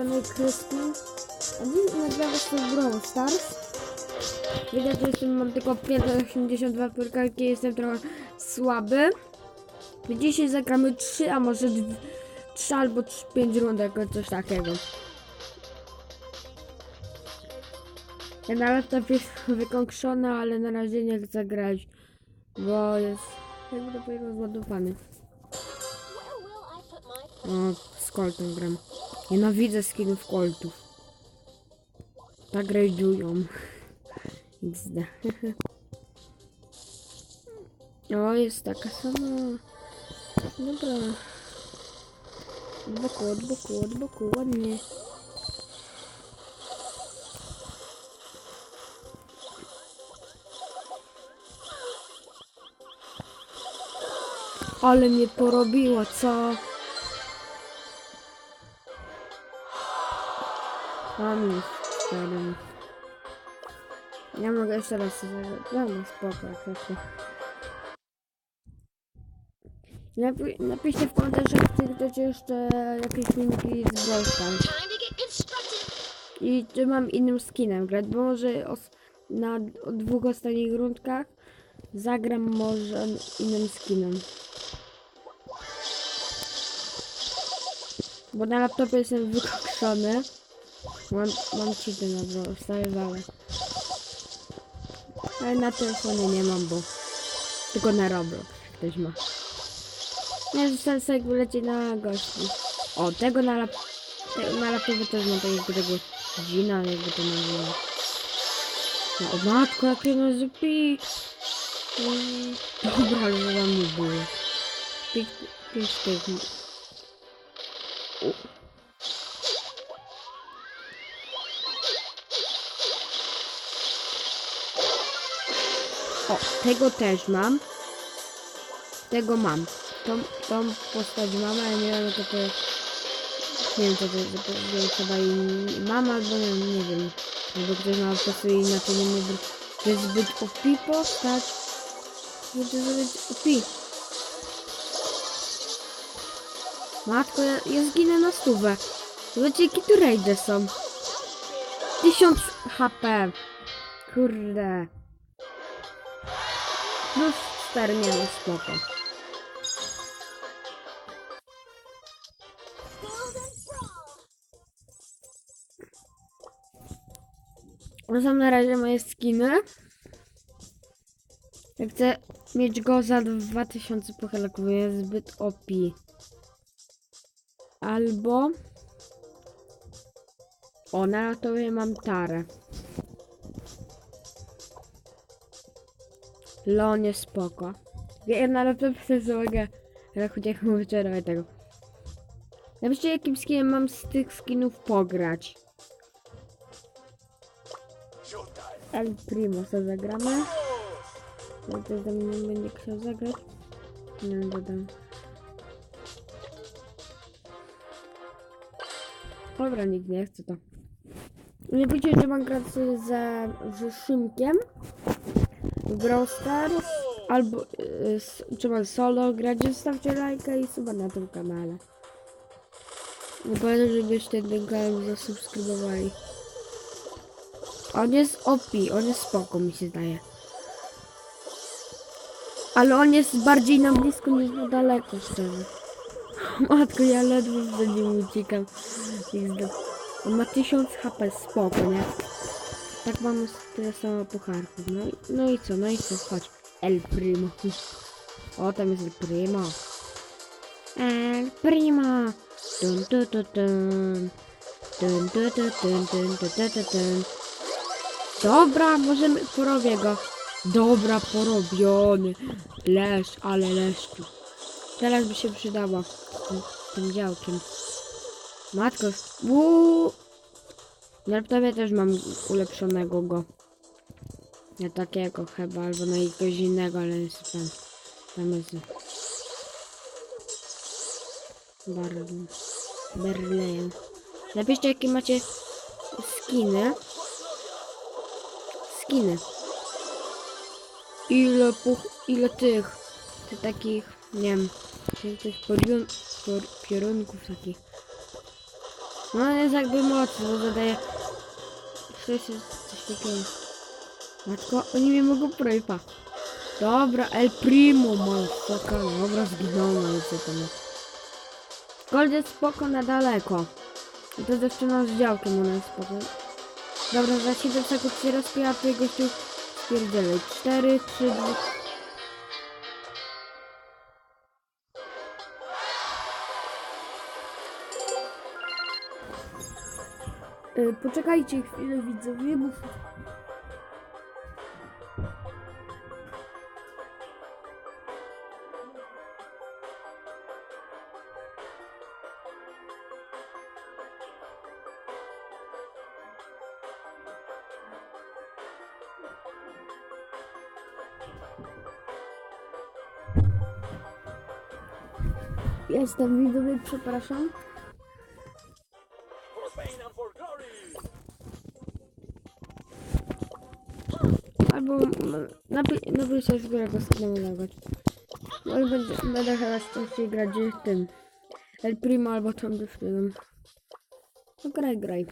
strony Krystyn. A dziś nagramy sobie Brawl Stars. Widać, że jestem, mam tylko 582 pyrkalki, jestem trochę słaby. Dzisiaj zagramy 3, a może 3 albo 5 rundek, coś takiego. Ja na laptopie jest wykąkszony, ale na razie nie chcę grać, bo jest jakby dopiero zładowany. Where will I put my O, z Coltem gram. Nienawidzę skinów Coltów. Tak rajdują. XD. o, jest taka sama. Dobra. Od boku, od boku, od boku, ładnie. Ale mnie porobiło, co? Mam już cztery. Ja mogę jeszcze raz zagrać. Spoko, jak chcecie. Napi napiszcie w komentarzach, czy chcecie jeszcze jakieś filmiki z Brawl? I czy mam innym skinem grać, bo może na dwóch ostatnich rundkach zagram może innym skinem. Bo na laptopie jestem wykokszony. Mam, mam cheaty na Brawl Stars, ale... Ale na telefonie nie mam, bo tylko na Roblox ktoś ma. Nie, zostałem sobie lecieć na gości. O, tego na, lap tego na laptopie też mam takiego tego dzina, jakby to nazywa. No, o matko, jakie nazy pi. Mm, Dobra, że tam nie było. Pięć tych. O, tego też mam. Tego mam. Tą, tą postać mam, ale nie wiem, co to jest. Nie wiem, co to jest. Chyba i mam, albo nie, nie wiem. Albo ktoś ma po prostu inaczej nie mówi. To jest zbyt OP postać. To jest zbyt OP. Matko, ja, ja zginę na stówę. Zobaczcie, jakie tu raidy są. 1000 HP. Kurde. Plus 4 nie no spoko. To są na razie moje skiny. Chcę mieć go za 2000 pochelaków, jest zbyt OP. Albo... O, na laptopie mam tarę. Lon jest spoko. Ja na laptopie też mogę... Mówię wczoraj tego. Napiszcie jakim skinem mam z tych skinów pograć. El Primo sobie zagramy. No to ze mną będzie chciał zagrać. Nie dodam. Dobra, nikt nie chce to. Nie wiecie, że mam grać Szymkiem w Brawl Stars albo y, czy mam solo grać, zostawcie lajka i suba na tym kanale. Nie pamiętam, żebyście ten kanał zasubskrybowali. On jest OP, on jest spoko mi się zdaje. Ale on jest bardziej na blisko niż na daleko, szczerze. Matko, ja ledwo za nim uciekam. Ma 1000 HP, spoko, nie? Tak mamy tyle samo pucharków. No, no i co, no i co, chodź. El Primo. O, tam jest El Primo. El Primo! Dun, dun, dun, dun. Dun, dun, dun, dun, dun, dun. Dobra, możemy, porobię go. Dobra, porobiony. Leż, ale leszczu. Teraz by się przydała tym, tym działkiem. Matko, uuu. Na laptopie też mam ulepszonego go. Nie takiego chyba, albo na jakiegoś innego, ale jest tam. Tam jest. Bar... Berlejem. Napiszcie jakie macie skiny. Skiny. Ile puch... ile tych... Tych takich... Nie wiem... Tych, piorun, pior, piorunków takich. No jest jakby mocny, bo zadaje... To jest coś takiego. Matko, oni mnie mogą projpa. Dobra, El Primo, motherfucker. Dobra, zginąłem, ale co tam jest. Gold jest spoko na daleko. I to dziewczyna z działkiem, ona jest spoko. Dobra, za 7 sekund się rozpija, ty gościu spierdzielej. 4, 3, 2... Poczekajcie chwilę, widzowie, bo... Jestem widzowie, przepraszam. Albo napi- napiszę z którego skinu nagrać. No i będę, będę chyba częściej grać z tym. El Primo albo tą dziewczyną. No graj, graj.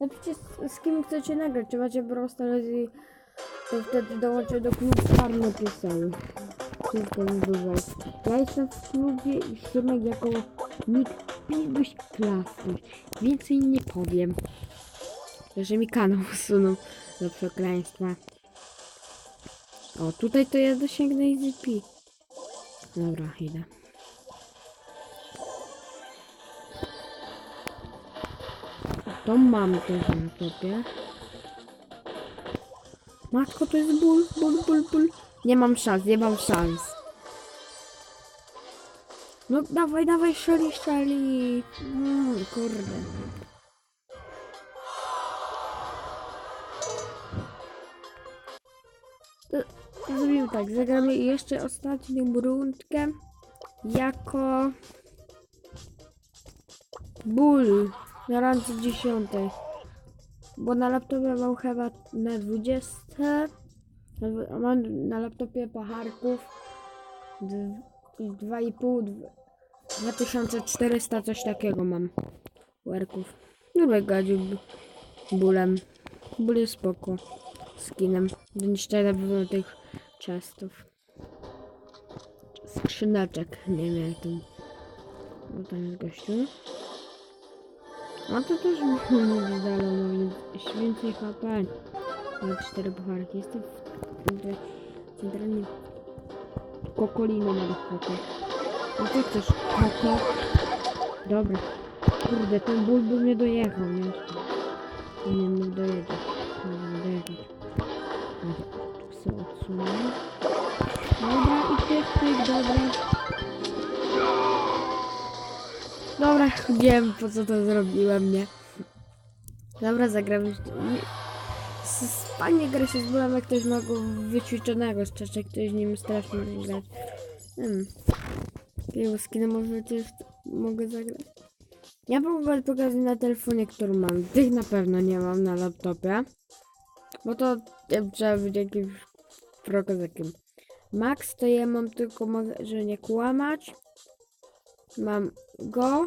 Napiszcie z, z kim chcecie nagrać, czy macie prosto i to wtedy dołączę do klubu Farmy Pieselu. Wszystko mi było. Ja jestem w klubie i Szymek jako nick Piguś Klasy. Więcej nie powiem. Że mi kanał usunął do przekleństwa. O, tutaj to ja dosięgnę Easy P. Dobra, idę. To mam też na topie. Matko, to jest ból, ból, ból, ból. Nie mam szans, nie mam szans. No dawaj, dawaj, szali, szali. Mm, kurde. Zrobimy tak, zagramy jeszcze ostatnią rundkę jako ból na randce 10. Bo na laptopie mam chyba na 20. Na- Mam na laptopie pacharków d- 2,5 dw- 2400 coś takiego mam werków. Lubię gadził bólem. Ból jest spoko. Skinem. Do niszczenia było tych chestów. Skrzyneczek. Nie wiem jak tam. No tam jest gościu. A to też nie zdalo, no więc więcej HP. Mam cztery pucharki. Jestem w centralnie kokolino na HP. No co chcesz? Koko? Dobra. Kurde, ten ból by mnie dojechał, nie? Nie mógł dojeżdżać. Nie mógł. Sobie odsunę. Dobra, i tyk, tyk, dobra. Dobra, wiem po co to zrobiłem, nie? Dobra, zagramy. nie- s- s- Fajnie gra się z jak ktoś ma go wyćwiczonego, szczerze, ktoś nim strasznie nie grać. Hmm. Jakiego skina może też mogę zagrać? Ja próbowałem pokazać na telefonie, który mam. Tych na pewno nie mam na laptopie. Bo to trzeba być jakimś prokozakiem. Max to ja mam tylko, mogę, że nie kłamać. Mam go.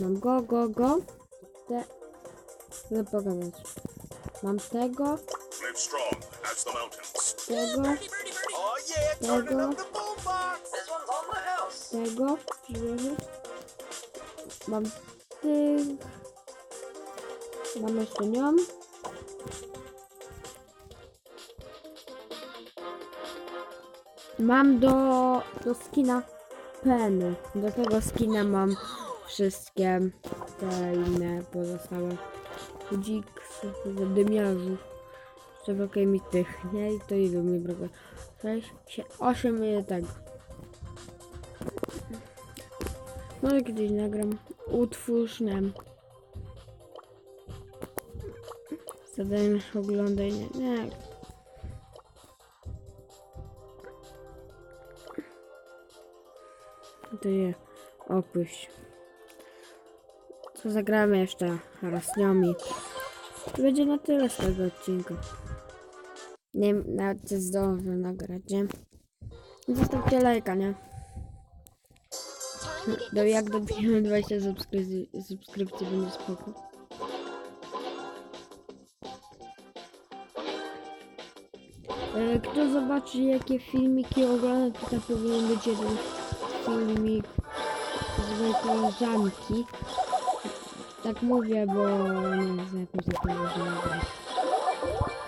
Mam go, go, go. Te... Chcę pokazać. Mam tego, tego, tego, tego. Mam tych. Mam jeszcze nią. Mam do, do skina peny. Do tego skina mam wszystkie te inne pozostałe dziksy, zadymiarzów. Jeszcze brakuje mi tych, nie? I to ilu mi brakuje? 6, 8 i tak. Może kiedyś nagram. Utwórz, nie wiem. Zadajmy oglądaj, nie, To je opuść. Co zagramy jeszcze raz z nią i to będzie na tyle z tego odcinka. Nie wiem, nawet czy zdążę nagrać, nie? Zostawcie lajka, nie? No jak dobijemy 20 subskrypcji, subskrypcji będzie spoko. E, Kto zobaczy jakie filmiki ogląda, to powinien być jeden filmik z koleżanki. Tak mówię, bo nie wiem, jakąś zaprawę, że nie gra.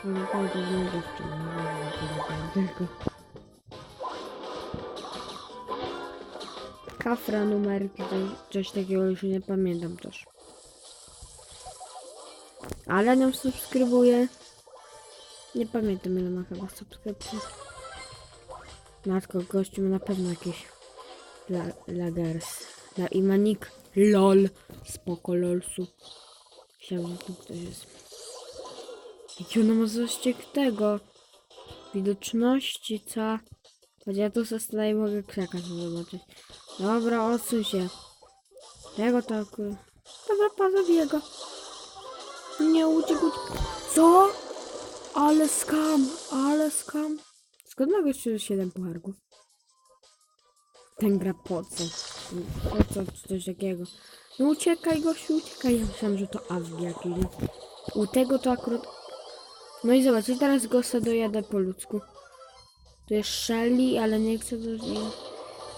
Ona kończy z nią dziewczyną, nie wiem, tylko. Kafra numerki, coś, coś takiego już nie pamiętam też. Ale nam subskrybuje. Nie pamiętam ile ma chyba subskrypcji. Matko, gościu ma na pewno jakieś la, lagers. La, I ma nick LOL. Spoko lolsu. Myślałem, że tu ktoś jest. Jaki ona ma zaściek tego. Widoczności, co? Choć ja tu zostaję mogę sobie zobaczyć. Dobra, odsuń się. Tego tak. y, Dobra, pozabiję go. Nie uciekł. Co? Ale skam, ale skam. Skąd mogę 7 pucharków? Ten gra po co? Po co czy coś takiego? No uciekaj gościu, uciekaj. Ja myślałem, że to awg jakiś. U tego to akurat... No i zobacz, i teraz go se dojadę po ludzku. Tu jest Shelly, ale nie chcę do...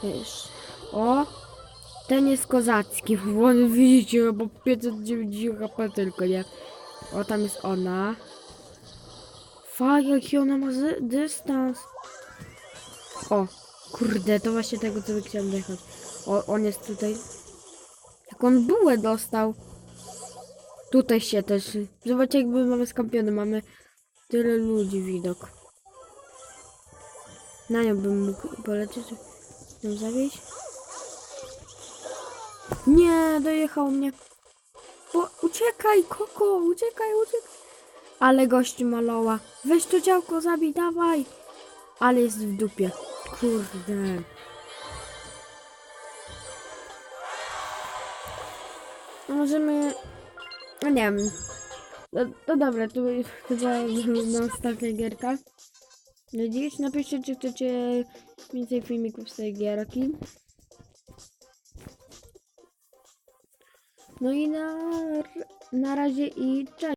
Wiesz... O! Ten jest kozacki, on widzicie, bo 590 HP tylko, nie? O, tam jest ona. Fak, jaki ona ma dystans. O, kurde, to właśnie tego, co chciałem dojechać. O, on jest tutaj. Jak on bułę dostał. Tutaj się też. Zobaczcie, jakby mamy skampiony. Mamy tyle ludzi widok. Na nią bym mógł polecieć. Ją zawieźć. Nie, dojechał mnie. Bo uciekaj, Koko, uciekaj, uciekaj. Ale gościu maloła. Weź to działko, zabij, dawaj. Ale jest w dupie. Kurde. No możemy... No nie wiem. No, no dobra, to chyba na ostatnia gierka. No dziś napiszcie, czy chcecie więcej filmików z tej gierki. No i na, na razie i cześć.